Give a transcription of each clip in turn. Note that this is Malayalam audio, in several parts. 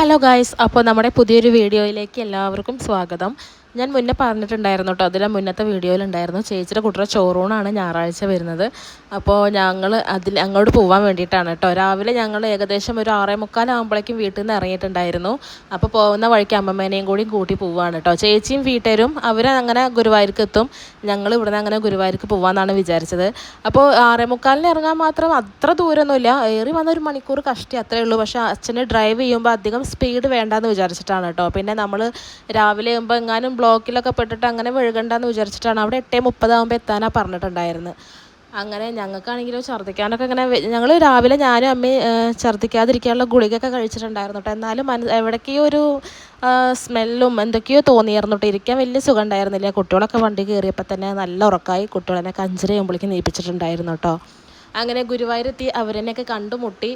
ഹലോ ഗായ്സ് അപ്പോൾ നമ്മുടെ പുതിയൊരു വീഡിയോയിലേക്ക് എല്ലാവർക്കും സ്വാഗതം. ഞാൻ മുന്നേ പറഞ്ഞിട്ടുണ്ടായിരുന്നു കേട്ടോ അതിലെ മുന്നത്തെ വീഡിയോയിലുണ്ടായിരുന്നു ചേച്ചിയുടെ കുട്ടിയുടെ ചോറൂണാണ് ഞായറാഴ്ച വരുന്നത്. അപ്പോൾ ഞങ്ങൾ അതിൽ അങ്ങോട്ട് പോകാൻ വേണ്ടിയിട്ടാണ് കേട്ടോ രാവിലെ ഞങ്ങൾ ഏകദേശം ഒരു ആറേ മുക്കാലാകുമ്പോഴേക്കും വീട്ടിൽ നിന്ന് ഇറങ്ങിയിട്ടുണ്ടായിരുന്നു. അപ്പോൾ പോകുന്ന വഴിക്ക് അമ്മമ്മേനെയും കൂടി കൂട്ടി പോവാണ് കേട്ടോ ചേച്ചിയും വീട്ടുകാരും അവരെ അങ്ങനെ ഗുരുവായൂർക്ക് എത്തും. ഞങ്ങൾ ഇവിടുന്ന് അങ്ങനെ ഗുരുവായൂർക്ക് പോകാമെന്നാണ് വിചാരിച്ചത്. അപ്പോൾ ആറേ മുക്കാലിന് ഇറങ്ങാൻ മാത്രം അത്ര ദൂരമൊന്നുമില്ല ഏറി വന്ന ഒരു മണിക്കൂർ കഷ്ടി അത്രേ ഉള്ളൂ. പക്ഷേ അച്ഛന് ഡ്രൈവ് ചെയ്യുമ്പോൾ അധികം സ്പീഡ് വേണ്ടാന്ന് വിചാരിച്ചിട്ടാണ് കേട്ടോ പിന്നെ നമ്മൾ രാവിലെ ആകുമ്പോൾ എങ്ങാനും ബ്ലോക്കിലൊക്കെ പെട്ടിട്ട് അങ്ങനെ വിഴുകണ്ടെന്ന് വിചാരിച്ചിട്ടാണ് അവിടെ എട്ടേ മുപ്പതാകുമ്പോൾ എത്താനാണ് പറഞ്ഞിട്ടുണ്ടായിരുന്നത്. അങ്ങനെ ഞങ്ങൾക്കാണെങ്കിലും ഛർദ്ദിക്കാനൊക്കെ ഇങ്ങനെ ഞങ്ങൾ രാവിലെ ഞാനും അമ്മയും ഛർദ്ദിക്കാതിരിക്കാനുള്ള ഗുളികയൊക്കെ കഴിച്ചിട്ടുണ്ടായിരുന്നു കേട്ടോ എന്നാലും മന എവിടേക്കോ ഒരു സ്മെല്ലും എന്തൊക്കെയോ തോന്നിയായിരുന്നു കേട്ടോ ഇരിക്കാൻ വലിയ സുഖം ഉണ്ടായിരുന്നില്ല കുട്ടികളൊക്കെ വണ്ടി കയറിയപ്പോൾ തന്നെ നല്ല ഉറക്കമായി കുട്ടികളെന്നെ കഞ്ചര ചെയ്യുമ്പോഴേക്കും നീപ്പിച്ചിട്ടുണ്ടായിരുന്നു കേട്ടോ അങ്ങനെ ഗുരുവായൂരെത്തി അവരെന്നെയൊക്കെ കണ്ടുമുട്ടി.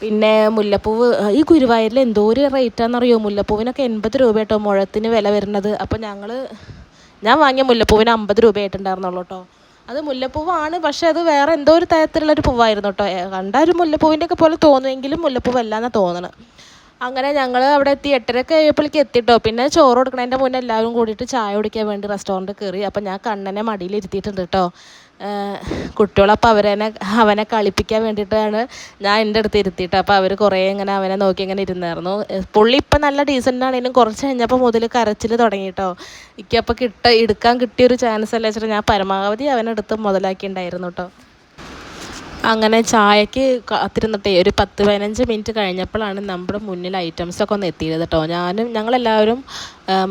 പിന്നെ മുല്ലപ്പൂവ് ഈ ഗുരുവായൂരിൽ എന്തോ ഒരു റേറ്റാണെന്നറിയോ മുല്ലപ്പൂവിനൊക്കെ എൺപത് രൂപ കേട്ടോ മുഴത്തിന് വില വരുന്നത്. അപ്പോൾ ഞങ്ങൾ ഞാൻ വാങ്ങിയ മുല്ലപ്പൂവിന് അമ്പത് രൂപയായിട്ടുണ്ടായിരുന്നുള്ളൂ കേട്ടോ അത് മുല്ലപ്പൂവാണ് പക്ഷേ അത് വേറെ എന്തോ ഒരു തരത്തിലുള്ളൊരു പൂവായിരുന്നു കേട്ടോ കണ്ട ഒരു മുല്ലപ്പൂവിന്റെ ഒക്കെ പോലെ തോന്നുമെങ്കിലും മുല്ലപ്പൂവല്ല എന്നാണ് തോന്നണം. അങ്ങനെ ഞങ്ങൾ അവിടെ എത്തി എട്ടരയൊക്കെ ആയപ്പോഴേക്ക് എത്തിട്ടോ പിന്നെ ചോറ് കൊടുക്കണതിന്റെ മുന്നേ എല്ലാവരും കൂടിയിട്ട് ചായ കുടിക്കാൻ വേണ്ടി റെസ്റ്റോറന്റ് കയറി അപ്പം ഞാൻ കണ്ണനെ മടിയിൽ ഇരുത്തിയിട്ടുണ്ട് കേട്ടോ കുട്ടികളപ്പോൾ അവരെന്നെ അവനെ കളിപ്പിക്കാൻ വേണ്ടിയിട്ടാണ് ഞാൻ എന്റെ അടുത്ത് ഇരുത്തിയിട്ട് അപ്പോൾ അവർ കുറേ ഇങ്ങനെ അവനെ നോക്കി ഇങ്ങനെ ഇരുന്നായിരുന്നു. പുള്ളി ഇപ്പം നല്ല ഡീസന്റ് ആണെങ്കിലും കുറച്ച് കഴിഞ്ഞപ്പോൾ മുതൽ കരച്ചിൽ തുടങ്ങി കേട്ടോ എനിക്കപ്പോൾ കിട്ട എടുക്കാൻ കിട്ടിയൊരു ചാൻസ് അല്ല വെച്ചിട്ട് ഞാൻ പരമാവധി അവനെടുത്ത് മുതലാക്കിയിട്ടുണ്ടായിരുന്നു കേട്ടോ അങ്ങനെ ചായക്ക് കാത്തിരുന്നിട്ടേ ഒരു പത്ത് പതിനഞ്ച് മിനിറ്റ് കഴിഞ്ഞപ്പോഴാണ് നമ്മുടെ മുന്നിൽ ഐറ്റംസൊക്കെ ഒന്ന് എത്തിയത് കേട്ടോ ഞാനും ഞങ്ങളെല്ലാവരും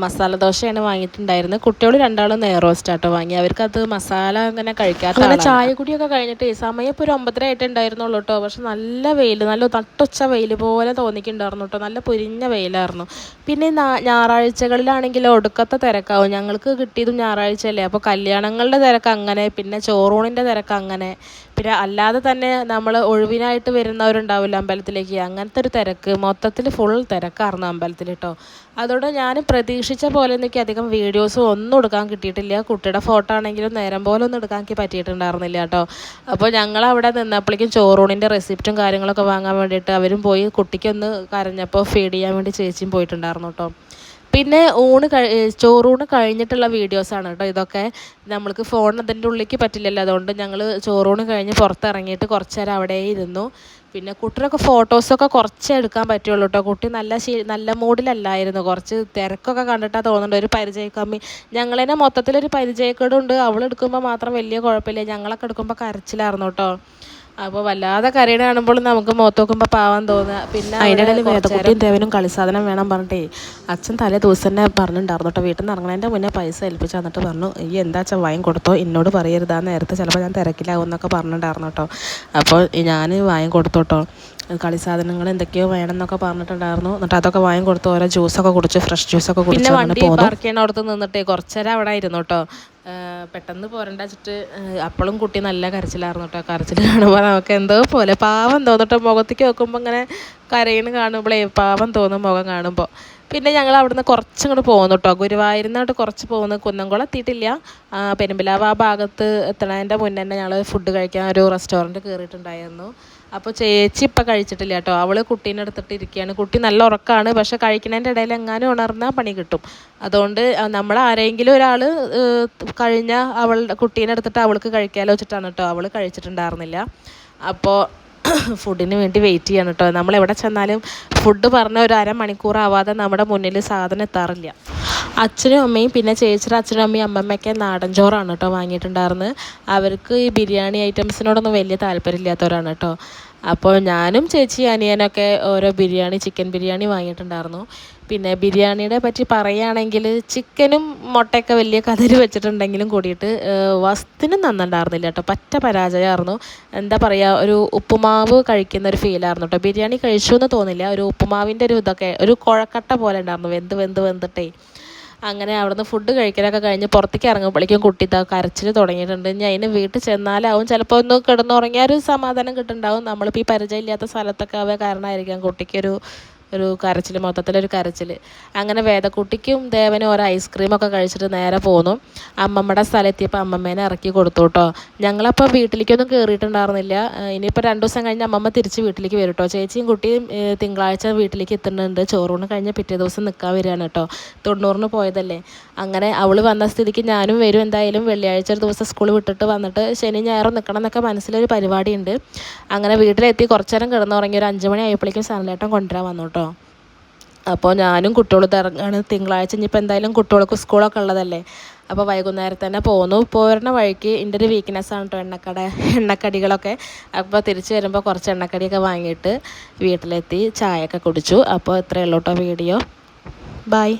മസാല ദോശയാണ് വാങ്ങിയിട്ടുണ്ടായിരുന്നത്. കുട്ടികൾ രണ്ടാളും നെയ്റോസ്റ്റ് ആട്ടോ വാങ്ങി. അവർക്കത് മസാല അങ്ങനെ കഴിക്കാത്ത അങ്ങനെ ചായ കുടിയൊക്കെ കഴിഞ്ഞിട്ട് സമയം ഇപ്പോൾ ഒരു ഒമ്പതര ആയിട്ട് ഉണ്ടായിരുന്നുള്ളൂ കേട്ടോ പക്ഷെ നല്ല വെയിൽ നല്ല തട്ടൊച്ച വെയിൽ പോലെ തോന്നിക്കുന്നുണ്ടായിരുന്നു കേട്ടോ നല്ല പൊരിഞ്ഞ വെയിലായിരുന്നു. പിന്നെ ഞായറാഴ്ചകളിലാണെങ്കിൽ ഒടുക്കത്തെ തിരക്കാവും. ഞങ്ങൾക്ക് കിട്ടിയതും ഞായറാഴ്ചയല്ലേ. അപ്പോൾ കല്യാണങ്ങളുടെ തിരക്ക് അങ്ങനെ പിന്നെ ചോറൂണിന്റെ തിരക്ക് അങ്ങനെ. പിന്നെ അല്ലാതെ തന്നെ നമ്മൾ ഒഴിവിനായിട്ട് വരുന്നവരുണ്ടാവില്ല അമ്പലത്തിലേക്ക്? അങ്ങനത്തെ ഒരു തിരക്ക് മൊത്തത്തിൽ ഫുൾ തിരക്കായിരുന്നു അമ്പലത്തിൽ കേട്ടോ അതോടെ ഞാൻ പ്രതീക്ഷിച്ച പോലെ എനിക്ക് അധികം വീഡിയോസും ഒന്നും എടുക്കാൻ കിട്ടിയിട്ടില്ല. കുട്ടിയുടെ ഫോട്ടോ ആണെങ്കിലും നേരം പോലെ ഒന്നും എടുക്കാൻ എനിക്ക് പറ്റിയിട്ടുണ്ടായിരുന്നില്ല കേട്ടോ. അപ്പോൾ ഞങ്ങൾ അവിടെ നിന്നപ്പോഴേക്കും ചോറൂണിന്റെ റെസിപ്റ്റും കാര്യങ്ങളൊക്കെ വാങ്ങാൻ വേണ്ടിയിട്ട് അവരും പോയി കുട്ടിക്കൊന്ന് കരഞ്ഞപ്പോൾ ഫീഡ് ചെയ്യാൻ വേണ്ടി ചേച്ചിയും പോയിട്ടുണ്ടായിരുന്നു കേട്ടോ. പിന്നെ ഊണ് കഴി ചോറൂണ് കഴിഞ്ഞിട്ടുള്ള വീഡിയോസാണ് കേട്ടോ ഇതൊക്കെ. നമ്മൾക്ക് ഫോൺ അതിന്റെ ഉള്ളിലേക്ക് പറ്റില്ലല്ലോ. അതുകൊണ്ട് ഞങ്ങൾ ചോറൂണ് കഴിഞ്ഞ് പുറത്തിറങ്ങിയിട്ട് കുറച്ച് നേരം അവിടെ ഇരുന്നു. പിന്നെ കുട്ടികളൊക്കെ ഫോട്ടോസൊക്കെ കുറച്ച് എടുക്കാൻ പറ്റുള്ളൂ കേട്ടോ. കുട്ടി നല്ല ശീ നല്ല മൂഡിലല്ലായിരുന്നു. കുറച്ച് തിരക്കൊക്കെ കണ്ടിട്ടാണ് തോന്നുന്നുണ്ട്. ഒരു പരിചയക്കമ്മി ഞങ്ങളതിനെ മൊത്തത്തിലൊരു പരിചയക്കേടുണ്ട്. അവൾ എടുക്കുമ്പോൾ മാത്രം വലിയ കുഴപ്പമില്ല. ഞങ്ങളൊക്കെ എടുക്കുമ്പോൾ കരച്ചിലായിരുന്നു കേട്ടോ. അപ്പോൾ വല്ലാതെ കരയണ കാണുമ്പോൾ നമുക്ക് മുഖത്ത് നോക്കുമ്പോൾ പാവാൻ തോന്നുക. പിന്നെ അതിനിടയിൽ വേദക്കുട്ടിയും ദേവനും കളിസാധനം വേണം പറഞ്ഞിട്ടേ അച്ഛൻ തലേ ദിവസം തന്നെ പറഞ്ഞിട്ടുണ്ടായിരുന്നു കേട്ടോ. വീട്ടിൽ നിന്ന് ഇറങ്ങണതിന്റെ മുന്നേ പൈസ ഏൽപ്പിച്ചു തന്നിട്ട് പറഞ്ഞു ഈ എന്താ അച്ഛൻ വാങ്ങി കൊടുത്തോ? എന്നോട് പറയരുതാ. നേരത്തെ ചിലപ്പോൾ ഞാൻ തിരക്കിലാവും എന്നൊക്കെ പറഞ്ഞിട്ടുണ്ടായിരുന്നു കേട്ടോ. അപ്പോൾ ഞാൻ വാങ്ങി കൊടുത്തു കേട്ടോ. കളിസാധനങ്ങൾ എന്തൊക്കെയോ വേണം എന്നൊക്കെ പറഞ്ഞിട്ടുണ്ടായിരുന്നു. എന്നിട്ട് അതൊക്കെ വാങ്ങി കൊടുത്ത്. ഓരോ ജ്യൂസൊക്കെ കുടിച്ച് ഫ്രഷ് ജ്യൂസൊക്കെ കുടിച്ച് പിന്നെ വണ്ടി പാർക്ക് ചെയ്യണ അവിടുത്തെ നിന്നിട്ട് കുറച്ചേരം അവിടെ ആയിരുന്നു കേട്ടോ. പെട്ടെന്ന് പോരണ്ട വെച്ചിട്ട് അപ്പോഴും കുട്ടി നല്ല കരച്ചിലായിരുന്നു കേട്ടോ കരച്ചിൽ കാണുമ്പോൾ നമുക്ക് എന്തോ പോലെ പാവം തോന്നിട്ടോ. മുഖത്തേക്ക് നോക്കുമ്പോൾ ഇങ്ങനെ കരയിന് കാണുമ്പോഴേ പാവം തോന്നും മുഖം കാണുമ്പോൾ പിന്നെ ഞങ്ങൾ അവിടുന്ന് കുറച്ചങ്ങോട്ട് പോകുന്നു കേട്ടോ ഗുരുവായൂരിന്നോട്ട് കുറച്ച് പോകുന്നു കുന്നംകുളം എത്തിയിട്ടില്ല. പെരുമ്പിലാവ് ആ ഭാഗത്ത് എത്തണതിന്റെ മുന്നേ തന്നെ ഞങ്ങൾ ഫുഡ് കഴിക്കാൻ ഒരു റെസ്റ്റോറന്റ് കയറിയിട്ടുണ്ടായിരുന്നു അപ്പോൾ ചേച്ചി ഇപ്പം കഴിച്ചിട്ടില്ല കേട്ടോ അവൾ കുട്ടീനെ എടുത്തിട്ട് ഇരിക്കുകയാണ് കുട്ടി നല്ല ഉറക്കമാണ് പക്ഷേ കഴിക്കുന്നതിന്റെ ഇടയിൽ എങ്ങാനും ഉണർന്നാൽ പണി കിട്ടും. അതുകൊണ്ട് നമ്മൾ ആരെങ്കിലും ഒരാൾ കഴിഞ്ഞ അവളുടെ കുട്ടീനെ എടുത്തിട്ട് അവൾക്ക് കഴിക്കാലോ വെച്ചിട്ടാണ് കേട്ടോ അവൾ കഴിച്ചിട്ടുണ്ടായിരുന്നില്ല. അപ്പോൾ ഫുഡിന് വേണ്ടി വെയിറ്റ് ചെയ്യണം കേട്ടോ നമ്മൾ എവിടെ ചെന്നാലും ഫുഡ് പറഞ്ഞ ഒരു അരമണിക്കൂർ ആവാതെ നമ്മുടെ മുന്നിൽ സാധനം എത്താറില്ല. അച്ഛനും അമ്മയും പിന്നെ ചേച്ചിയുടെ അച്ഛനും അമ്മയും അമ്മമ്മയൊക്കെ നാടൻ ചോറാണ് കേട്ടോ വാങ്ങിയിട്ടുണ്ടായിരുന്നത്. അവർക്ക് ഈ ബിരിയാണി ഐറ്റംസിനോടൊന്നും വലിയ താല്പര്യമില്ലാത്തവരാണ് കേട്ടോ അപ്പോൾ ഞാനും ചേച്ചി അനിയനൊക്കെ ഓരോ ബിരിയാണി ചിക്കൻ ബിരിയാണി വാങ്ങിയിട്ടുണ്ടായിരുന്നു. പിന്നെ ബിരിയാണിയുടെ പറ്റി പറയുകയാണെങ്കിൽ ചിക്കനും മുട്ടയൊക്കെ വലിയ കതിര് വെച്ചിട്ടുണ്ടെങ്കിലും കൂടിയിട്ട് വസ്തിനും നന്നുണ്ടായിരുന്നില്ല കേട്ടോ. പറ്റ പരാജയമായിരുന്നു. എന്താ പറയുക ഒരു ഉപ്പുമാവ് കഴിക്കുന്ന ഒരു ഫീലായിരുന്നു കേട്ടോ. ബിരിയാണി കഴിച്ചു എന്ന് തോന്നില്ല. ഒരു ഉപ്പുമാവിന്റെ ഒരു ഇതൊക്കെ ഒരു കുഴക്കട്ട പോലെ ഉണ്ടായിരുന്നു. വെന്ത് വെന്ത് വെന്തിട്ടേ. അങ്ങനെ അവിടുന്ന് ഫുഡ് കഴിക്കാനൊക്കെ കഴിഞ്ഞ് പുറത്തേക്ക് ഇറങ്ങുമ്പോഴേക്കും കുട്ടി ഇതാ കരച്ചിൽ തുടങ്ങിയിട്ടുണ്ട്. ഞാൻ അതിന് വീട്ടിൽ ചെന്നാലാവും. ചിലപ്പോൾ ഒന്ന് കിടന്നുറങ്ങിയാൽ ഒരു സമാധാനം കിട്ടുന്നുണ്ടാവും. നമ്മളിപ്പോൾ ഈ പരിചയമില്ലാത്ത സ്ഥലത്തൊക്കെ ആവുക കാരണമായിരിക്കാം കുട്ടിക്കൊരു ഒരു കരച്ചിൽ മൊത്തത്തിലൊരു കരച്ചിൽ അങ്ങനെ വേദക്കുട്ടിക്കും ദേവനും ഒരു ഐസ്ക്രീമൊക്കെ കഴിച്ചിട്ട് നേരെ പോന്നു. അമ്മമ്മയുടെ സ്ഥലത്തിയപ്പോൾ അമ്മമ്മേനെ ഇറക്കി കൊടുത്തു കേട്ടോ ഞങ്ങളപ്പോൾ വീട്ടിലേക്കൊന്നും കയറിയിട്ടുണ്ടായിരുന്നില്ല ഇനിയിപ്പോൾ രണ്ട് ദിവസം കഴിഞ്ഞ് അമ്മമ്മ തിരിച്ച് വീട്ടിലേക്ക് വരും കേട്ടോ ചേച്ചിയും കുട്ടിയും തിങ്കളാഴ്ച വീട്ടിലേക്ക് എത്തുന്നുണ്ട്. ചോറൂണ് കഴിഞ്ഞ് പിറ്റേ ദിവസം നിൽക്കാൻ വരികയാണ് കേട്ടോ. തൊണ്ണൂറിന് പോയതല്ലേ. അങ്ങനെ അവൾ വന്ന സ്ഥിതിക്ക് ഞാനും വരും. എന്തായാലും വെള്ളിയാഴ്ച ഒരു ദിവസം സ്കൂൾ വിട്ടിട്ട് വന്നിട്ട് ശനി ഞായറും നിൽക്കണം എന്നൊക്കെ മനസ്സിലൊരു പരിപാടിയുണ്ട്. അങ്ങനെ വീട്ടിലെത്തി. കുറച്ചു നേരം കിടന്നുറങ്ങി. ഒരു അഞ്ച് മണി ആയപ്പോഴേക്കും സനലേട്ടൻ കൊണ്ടുവരാൻ വന്നു കേട്ടോ. അപ്പോൾ ഞാനും കുട്ടികളും ഇറങ്ങാണ്. തിങ്കളാഴ്ച ഇനിയിപ്പോൾ എന്തായാലും കുട്ടികൾക്ക് സ്കൂളൊക്കെ ഉള്ളതല്ലേ? അപ്പോൾ വൈകുന്നേരം തന്നെ പോന്നു. പോരുന്ന വഴിക്ക് എന്റെ ഒരു വീക്ക്നെസ് ആണ് കേട്ടോ എണ്ണക്കട എണ്ണക്കടികളൊക്കെ. അപ്പോൾ തിരിച്ച് വരുമ്പോൾ കുറച്ച് എണ്ണക്കടിയൊക്കെ വാങ്ങിയിട്ട് വീട്ടിലെത്തി ചായയൊക്കെ കുടിച്ചു. അപ്പോൾ ഇത്രയേ ഉള്ളൂ കേട്ടോ വീഡിയോ. ബൈ